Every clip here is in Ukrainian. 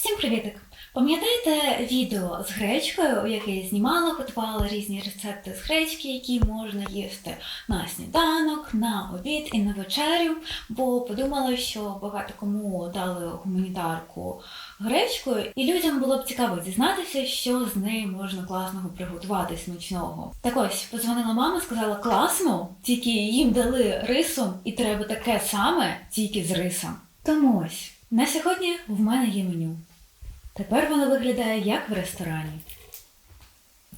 Всім привітик! Пам'ятаєте відео з гречкою, яке я знімала, готувала різні рецепти з гречки, які можна їсти на сніданок, на обід і на вечерю, бо подумала, що багато кому дали гуманітарку гречкою, і людям було б цікаво дізнатися, що з неї можна класного приготувати смачного. Так ось позвонила мама, сказала класно, тільки їм дали рисом, і треба таке саме, тільки з рисом. Тому ось на сьогодні в мене є меню. Тепер воно виглядає як в ресторані.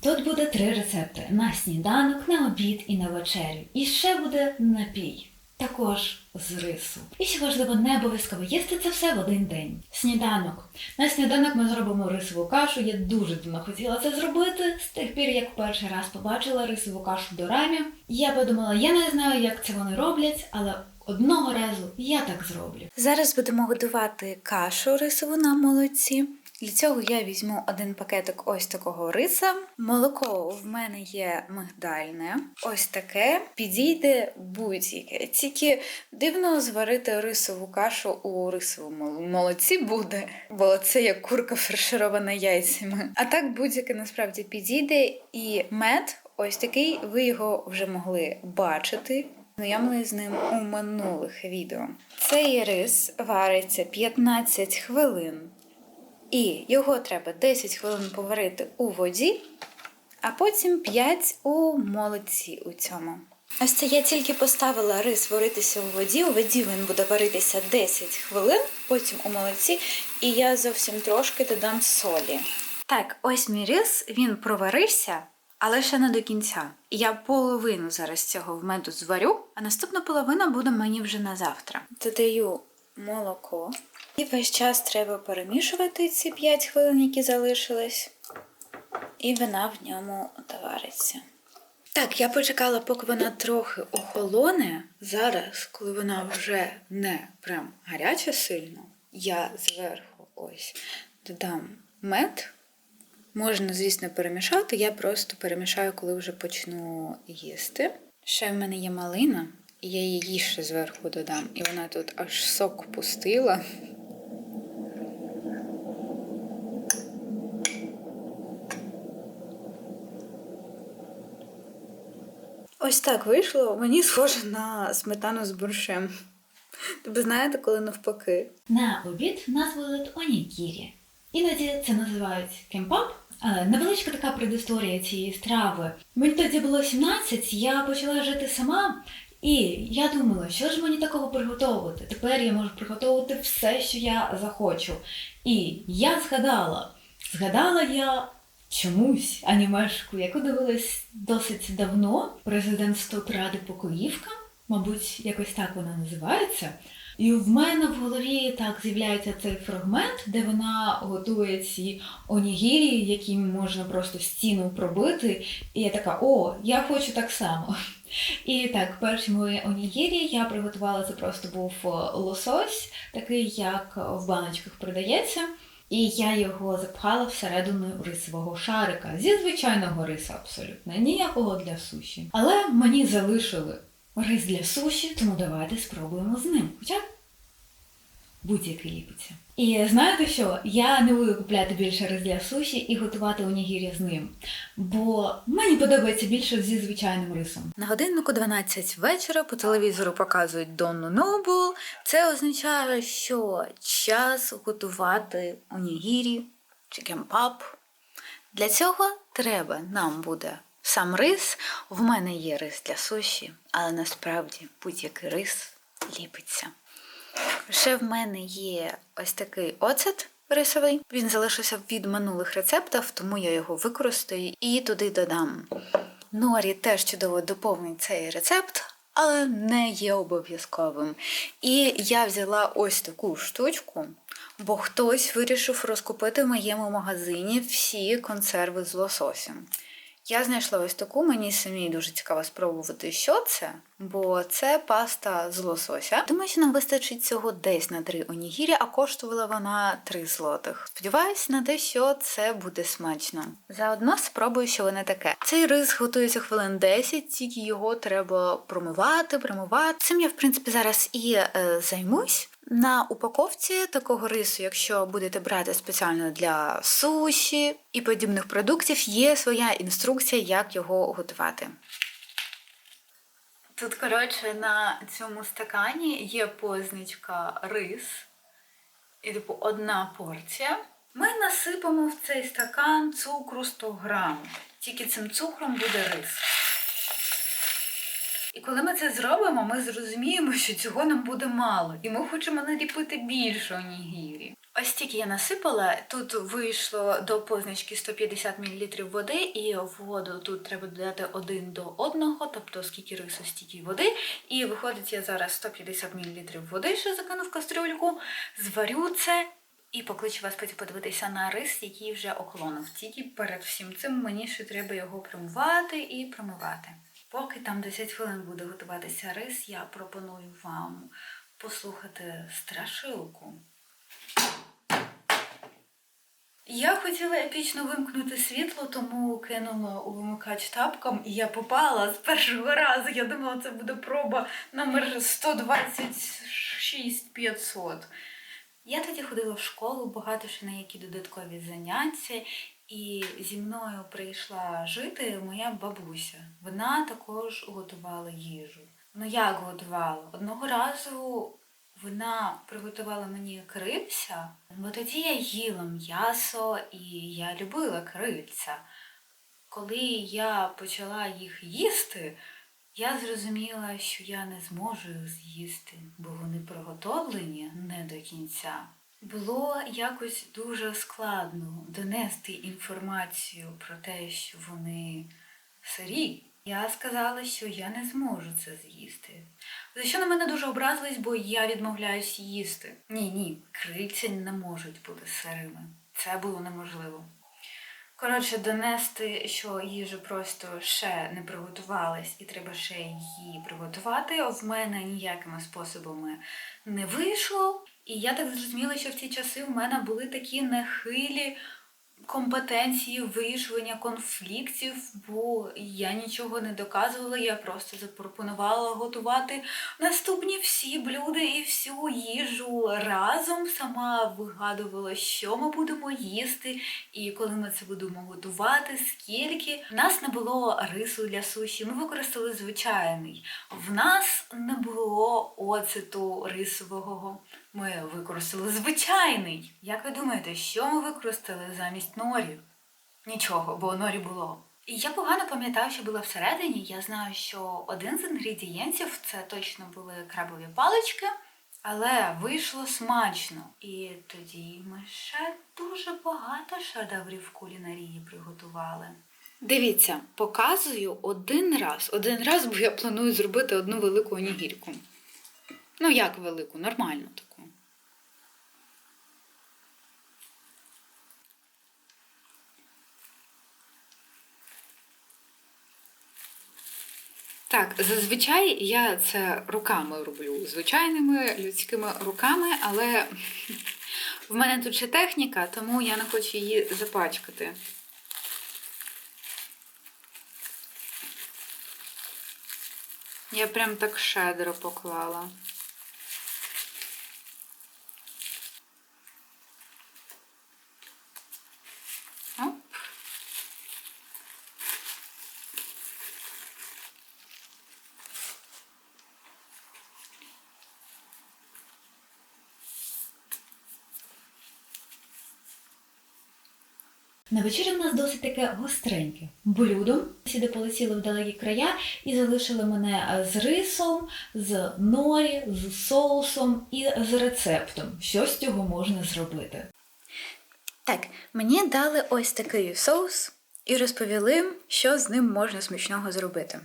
Тут буде три рецепти: на сніданок, на обід і на вечерю. І ще буде напій. Також з рису. І ще важливо, не обов'язково їсти це все в один день. Сніданок. На сніданок ми зробимо рисову кашу. Я дуже давно хотіла це зробити. З тих пір, як перший раз побачила рисову кашу в дорамі. Я подумала, я не знаю, як це вони роблять, але одного разу я так зроблю. Зараз будемо готувати кашу рисову на молоці. Для цього я візьму один пакетик ось такого риса. Молоко в мене є мигдальне. Ось таке підійде будь-яке. Тільки дивно зварити рисову кашу у рисовому молоці буде, бо це як курка фарширована яйцями. А так будь-яке насправді підійде. І мед ось такий, ви його вже могли бачити. Знайомились з ним у минулих відео. Цей рис вариться 15 хвилин. І його треба 10 хвилин поварити у воді, а потім 5 у молоці у цьому. Ось це я тільки поставила рис варитися у воді. У воді він буде варитися 10 хвилин, потім у молоці, і я зовсім трошки додам солі. Так, ось мій рис, він проварився, але ще не до кінця. Я половину зараз цього в меду зварю, а наступна половина буде мені вже на завтра. Додаю молоко. І весь час треба перемішувати ці 5 хвилин, які залишились, і вона в ньому довариться. Так, я почекала, поки вона трохи охолоне. Зараз, коли вона вже не прям гаряча сильно, я зверху ось додам мед. Можна, звісно, перемішати. Я просто перемішаю, коли вже почну їсти. Ще в мене є малина, я її ще зверху додам. І вона тут аж сок пустила. Ось так вийшло. Мені схоже на сметану з борщем. Ви знаєте, коли навпаки. На обід нас будуть онігірі. Іноді це називають кемпап. Але невеличка така предісторія цієї страви. Мені тоді було 17, я почала жити сама, і я думала, що ж мені такого приготувати? Тепер я можу приготувати все, що я захочу. І я згадала, згадала я чомусь анімешку, яку дивилась досить давно. Президентство Ради Покоївка, мабуть, якось так вона називається. І в мене в голові так з'являється цей фрагмент, де вона готує ці онігірі, які можна просто стіну пробити. І я така, о, я хочу так само. І так, перші мої онігірі я приготувала це просто був е, лосось, такий, як в баночках продається. І я його запхала всередину рисового шарика зі звичайного риса абсолютно, ніякого для суші. Але мені залишили рис для суші, тому давайте спробуємо з ним. Хоча будь-який ліпиться. І знаєте що? Я не буду купляти більше для суші і готувати онігірі з ним, бо мені подобається більше зі звичайним рисом. На годиннику 12 вечора по телевізору показують Донну Нобл. Це означає, що час готувати онігірі чи кемпап. Для цього треба нам буде сам рис. В мене є рис для суші, але насправді будь-який рис ліпиться. Ще в мене є ось такий оцет рисовий. Він залишився від минулих рецептів, тому я його використаю і туди додам. Норі теж чудово доповнить цей рецепт, але не є обов'язковим. І я взяла ось таку штучку, бо хтось вирішив розкупити в моєму магазині всі консерви з лососем. Я знайшла ось таку, мені самій дуже цікаво спробувати, що це, бо це паста з лосося. Думаю, що нам вистачить цього десь на три онігірі, а коштувала вона 3 злотих. Сподіваюсь на те, що це буде смачно. Заодно спробую, що воно таке. Цей рис готується хвилин 10, тільки його треба промивати, промивати. Цим я, в принципі, зараз і е, займусь. На упаковці такого рису, якщо будете брати спеціально для суші і подібних продуктів, є своя інструкція, як його готувати. Тут, коротше, на цьому стакані є позначка рис, і типу одна порція. Ми насипаємо в цей стакан цукру 100 грам. Тільки цим цукром буде рис. І коли ми це зробимо, ми зрозуміємо, що цього нам буде мало, і ми хочемо наліпити більше онігірі. Ось тільки я насипала, тут вийшло до позначки 150 мл води, і воду тут треба додати один до одного, тобто скільки рису, стільки води. І виходить, я зараз 150 мл води, що закину в кастрюльку, зварю це і покличу вас потім подивитися на рис, який вже охолонув. Тільки перед всім цим мені ще треба його промивати і промивати. Поки там 10 хвилин буде готуватися рис, я пропоную вам послухати страшилку. Я хотіла епічно вимкнути світло, тому кинула у вимикач тапком, і я попала з першого разу. Я думала, це буде проба номер 126 500. Я тоді ходила в школу, багато ще на які додаткові заняття, і зі мною прийшла жити моя бабуся. Вона також готувала їжу. Ну як готувала? Одного разу вона приготувала мені крильця, бо тоді я їла м'ясо і я любила крильця. Коли я почала їх їсти, я зрозуміла, що я не зможу їх з'їсти, бо вони приготовлені не до кінця. Було якось дуже складно донести інформацію про те, що вони сирі. Я сказала, що я не зможу це з'їсти. За що на мене дуже образились, бо я відмовляюсь їсти. Ні, ні, крильця не можуть бути сирими. Це було неможливо. Коротше, донести, що їжа просто ще не приготувалась і треба ще її приготувати, в мене ніякими способами не вийшло. І я так зрозуміла, що в ті часи в мене були такі нахилі компетенції вирішування конфліктів, бо я нічого не доказувала, я просто запропонувала готувати наступні всі блюда і всю їжу разом. Сама вигадувала, що ми будемо їсти, і коли ми це будемо готувати, скільки. В нас не було рису для суші, ми використали звичайний. В нас не було оцету рисового. Ми використали звичайний. Як ви думаєте, що ми використали замість норі? Нічого, бо норі було. І я погано пам'ятаю, що було всередині. Я знаю, що один з інгредієнтів це точно були крабові палички, але вийшло смачно. І тоді ми ще дуже багато шедеврів кулінарії приготували. Дивіться, показую один раз. Один раз, бо я планую зробити одну велику онігірку. Ну, як велику, нормальну таку. Так, зазвичай я це руками роблю, звичайними людськими руками, але в мене тут ще техніка, тому я не хочу її запачкати. Я прям так щедро поклала. На вечерю в нас досить таке гостреньке блюдо. Сюди полетіли в далекі края і залишили мене з рисом, з норі, з соусом і з рецептом. Що з цього можна зробити? Так, мені дали ось такий соус і розповіли, що з ним можна смачного зробити.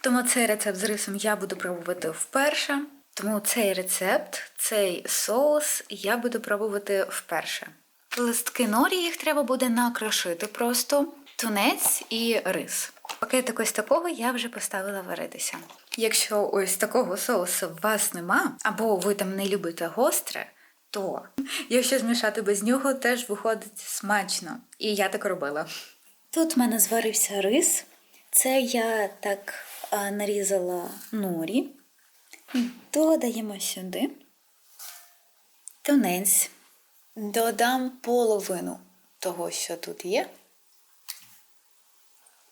Тому цей рецепт з рисом я буду пробувати вперше. Тому цей рецепт, цей соус я буду пробувати вперше. Листки норі їх треба буде накрошити просто, тунець і рис. Пакетик ось такого я вже поставила варитися. Якщо ось такого соусу у вас нема, або ви там не любите гостре, то якщо змішати без нього, теж виходить смачно. І я так робила. Тут в мене зварився рис. Це я так нарізала норі. Додаємо сюди. тунець. Додам половину того, що тут є.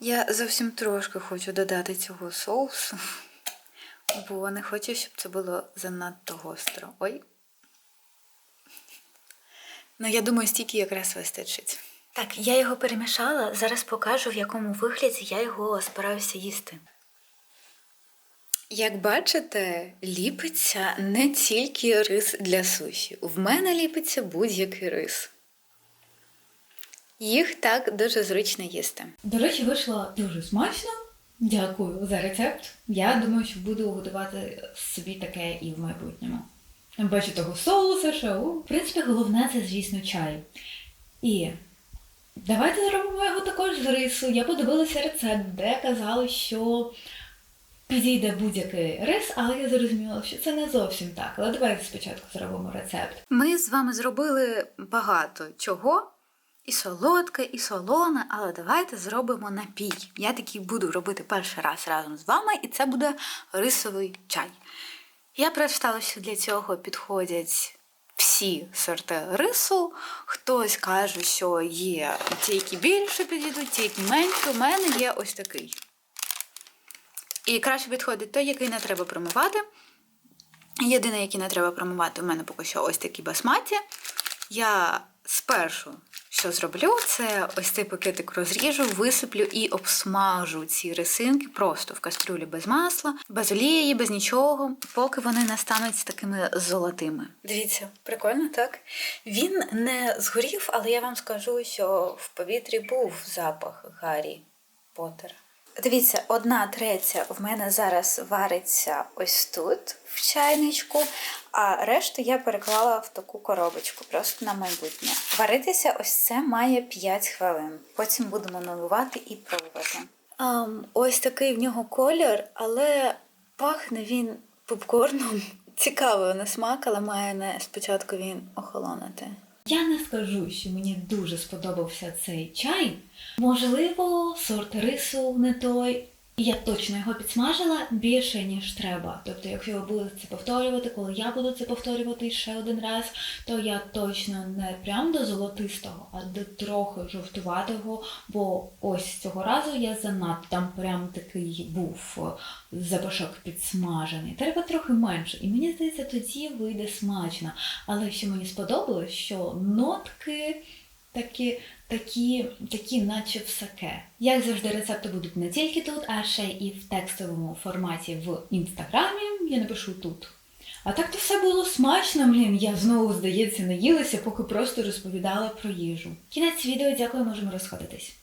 Я зовсім трошки хочу додати цього соусу, бо не хочу, щоб це було занадто гостро. Ой. Ну, я думаю, стільки якраз вистачить. Так, я його перемішала. Зараз покажу, в якому вигляді я його збираюся їсти. Як бачите, ліпиться не тільки рис для суші. В мене ліпиться будь-який рис. Їх так дуже зручно їсти. До речі, вийшло дуже смачно. Дякую за рецепт. Я думаю, що буду готувати собі таке і в майбутньому. Бачу того соуса, що, в принципі, головне це, звісно, чай. І давайте зробимо його також з рису. Я подивилася рецепт, де казали, що підійде будь-який рис, але я зрозуміла, що це не зовсім так. Але давайте спочатку зробимо рецепт. Ми з вами зробили багато чого. І солодке, і солоне, але давайте зробимо напій. Я такий буду робити перший раз разом з вами, і це буде рисовий чай. Я прочитала, що для цього підходять всі сорти рису. Хтось каже, що є ті, які більше підійдуть, ті, які менше. У мене є ось такий. І краще підходить той, який не треба промивати. Єдине, який не треба промивати, у мене поки що ось такі басматі. Я спершу, що зроблю, це ось цей пакетик розріжу, висиплю і обсмажу ці рисинки просто в кастрюлі без масла, без олії, без нічого, поки вони не стануть такими золотими. Дивіться, прикольно, так? Він не згорів, але я вам скажу, що в повітрі був запах Гаррі Поттера. Дивіться, одна третя в мене зараз вариться ось тут, в чайничку, а решту я переклала в таку коробочку, просто на майбутнє. Варитися ось це має 5 хвилин. Потім будемо наливати і пробувати. Um, ось такий в нього колір, але пахне він попкорном. Цікаво на смак, але має не спочатку він охолонути. Я не скажу, що мені дуже сподобався цей чай. Можливо, сорт рису не той. Я точно його підсмажила більше, ніж треба. Тобто, якщо ви будете це повторювати, коли я буду це повторювати ще один раз, то я точно не прям до золотистого, а до трохи жовтуватого, бо ось цього разу я занадто там прям такий був е, запашок підсмажений. Треба трохи менше. І мені здається, тоді вийде смачно. Але що мені сподобалось, що нотки такі, такі, такі, наче в саке. Як завжди, рецепти будуть не тільки тут, а ще і в текстовому форматі в інстаграмі. Я напишу тут. А так то все було смачно, блін. Я знову, здається, наїлася, поки просто розповідала про їжу. Кінець відео, дякую, можемо розходитись.